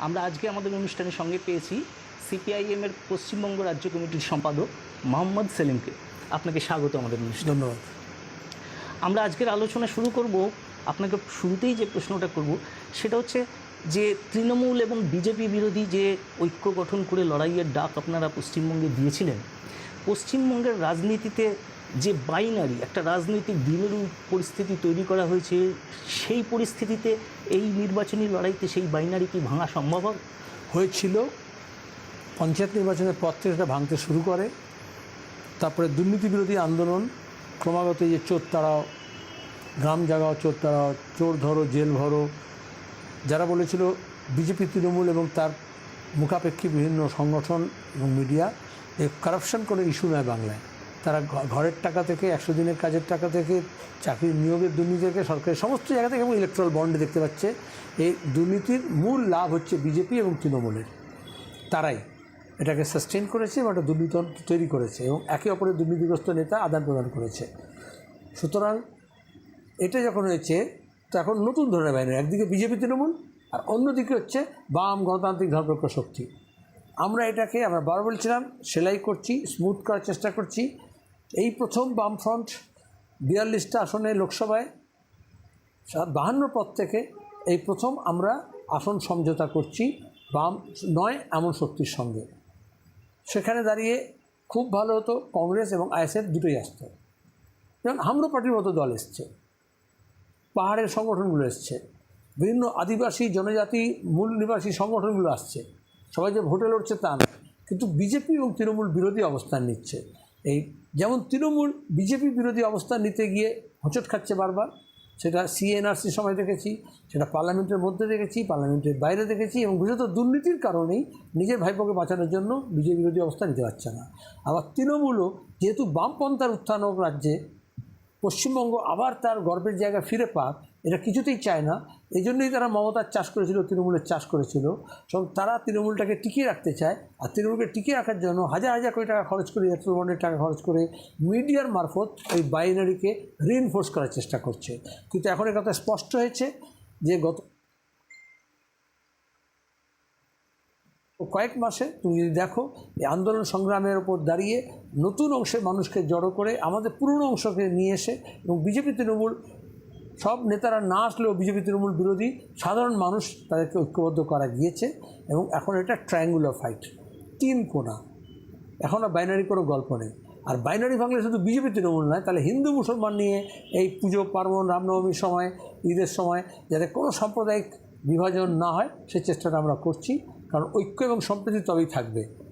আমরা আজকে আমাদের অনুষ্ঠানের সঙ্গে পেয়েছি সিপিআইএমের পশ্চিমবঙ্গ রাজ্য কমিটির সম্পাদক মোহাম্মদ সেলিমকে। আপনাকে স্বাগত আমাদের অনুষ্ঠানে। ধন্যবাদ। আমরা আজকের আলোচনা শুরু করব আপনাকে শুরুতেই যে প্রশ্নটা করব সেটা হচ্ছে যে তৃণমূল এবং বিজেপি বিরোধী যে ঐক্য গঠন করে লড়াইয়ের ডাক আপনারা পশ্চিমবঙ্গে দিয়েছিলেন পশ্চিমবঙ্গের রাজনীতিতে যে বাইনারি একটা রাজনৈতিক দ্বিমেরু পরিস্থিতি তৈরি করা হয়েছে, সেই পরিস্থিতিতে এই নির্বাচনী লড়াইতে সেই বাইনারি কি ভাঙা সম্ভব? হয়েছিল। পঞ্চায়েত নির্বাচনের পর থেকে সেটা ভাঙতে শুরু করে। তারপরে দুর্নীতি বিরোধী আন্দোলন, ক্রমাগত যে চোর তাড়াও, গ্রাম জাগাও, চোর তাড়াও, চোর ধরো, জেল ভরো, যারা বলেছিল বিজেপি, তৃণমূল এবং তার মুখাপেক্ষী বিভিন্ন সংগঠন এবং মিডিয়া এই কারাপশন কোনো ইস্যু নয় বাংলায়। তারা ঘরের টাকা থেকে, একশো দিনের কাজের টাকা থেকে, চাকরির নিয়োগের দুর্নীতি থেকে সরকারের সমস্ত জায়গা থেকে এবং ইলেকট্রাল বন্ডে দেখতে পাচ্ছে। এই দুর্নীতির মূল লাভ হচ্ছে বিজেপি এবং তৃণমূলের। তারাই এটাকে সাস্টেন করেছে এবং একটা দুর্নীতিতন্ত্র তৈরি করেছে এবং একে অপরের দুর্নীতিগ্রস্ত নেতা আদান প্রদান করেছে। সুতরাং এটা যখন হয়েছে তো এখন নতুন ধরনের বাহিনী একদিকে বিজেপি তৃণমূল আর অন্যদিকে হচ্ছে বাম গণতান্ত্রিক ধর্মপ্রজ্ঞ শক্তি। আমরা এটাকে আমরা বার বলছিলাম, সেলাই করছি স্মুথ করার চেষ্টা করছি। এই প্রথম বামফ্রন্ট বিয়াল্লিশটা আসনে লোকসভায় বাহান্ন পদ থেকে এই প্রথম আমরা আসন সমঝোতা করছি, বাম নয় এমন শক্তির সঙ্গে। সেখানে দাঁড়িয়ে খুব ভালো হতো কংগ্রেস এবং আইএসএফ দুটোই আসতো। যেমন হামরো পার্টির মতো দল এসছে, পাহাড়ের সংগঠনগুলো এসছে, বিভিন্ন আদিবাসী জনজাতি মূল নিবাসী সংগঠনগুলো আসছে। সবাই যে ভোটে লড়ছে তা না কিন্তু বিজেপি এবং তৃণমূল বিরোধী অবস্থান নিচ্ছে। এই যেমন তৃণমূল বিজেপি বিরোধী অবস্থান নিতে গিয়ে হোঁচট খাচ্ছে বারবার, সেটা সিএনআরসির সময় দেখেছি, সেটা পার্লামেন্টের মধ্যে দেখেছি, পার্লামেন্টের বাইরে দেখেছি এবং বিশেষত দুর্নীতির কারণেই নিজের ভাইপোকে বাঁচানোর জন্য বিজেপি বিরোধী অবস্থা নিতে পারছে না। আবার তৃণমূলও যেহেতু বামপন্থার উত্থানক রাজ্যে পশ্চিমবঙ্গ আবার তার গর্বের জায়গা ফিরে পাক এটা কিছুতেই চায় না। এই জন্যই তারা মমতার চাষ করেছিল, তৃণমূলের চাষ করেছিল। এবং তারা তৃণমূলটাকে টিকিয়ে রাখতে চায়, আর তৃণমূলকে টিকিয়ে রাখার জন্য হাজার হাজার কোটি টাকা খরচ করে এয়ারটেল বন্ডের টাকা খরচ করে মিডিয়ার মারফত এই বাইনারিকে রিইনফোর্স করার চেষ্টা করছে। কিন্তু এখন কথা স্পষ্ট হয়েছে যে গত কয়েক মাসে তুমি যদি দেখো, এই আন্দোলন সংগ্রামের ওপর দাঁড়িয়ে নতুন অংশের মানুষকে জড়ো করে আমাদের পুরনো অংশকে নিয়ে এসে এবং বিজেপি তৃণমূল, সব নেতারা না আসলেও বিজেপি তৃণমূল বিরোধী সাধারণ মানুষ তাদেরকে ঐক্যবদ্ধ করা গিয়েছে এবং এখন এটা ট্রায়াঙ্গুলার ফাইট তিন কোনা এখন আর বাইনারি কোনো গল্প নেই। আর বাইনারি ভাঙলে শুধু বিজেপি তৃণমূল নয়, তাহলে হিন্দু মুসলমান নিয়ে এই পুজো, পার্বণ, রামনবমীর সময়, ঈদের সময় যাতে কোনো সাম্প্রদায়িক বিভাজন না হয়, সে চেষ্টাটা আমরা করছি। কারণ ঐক্য এবং সম্প্রীতি তবেই থাকবে।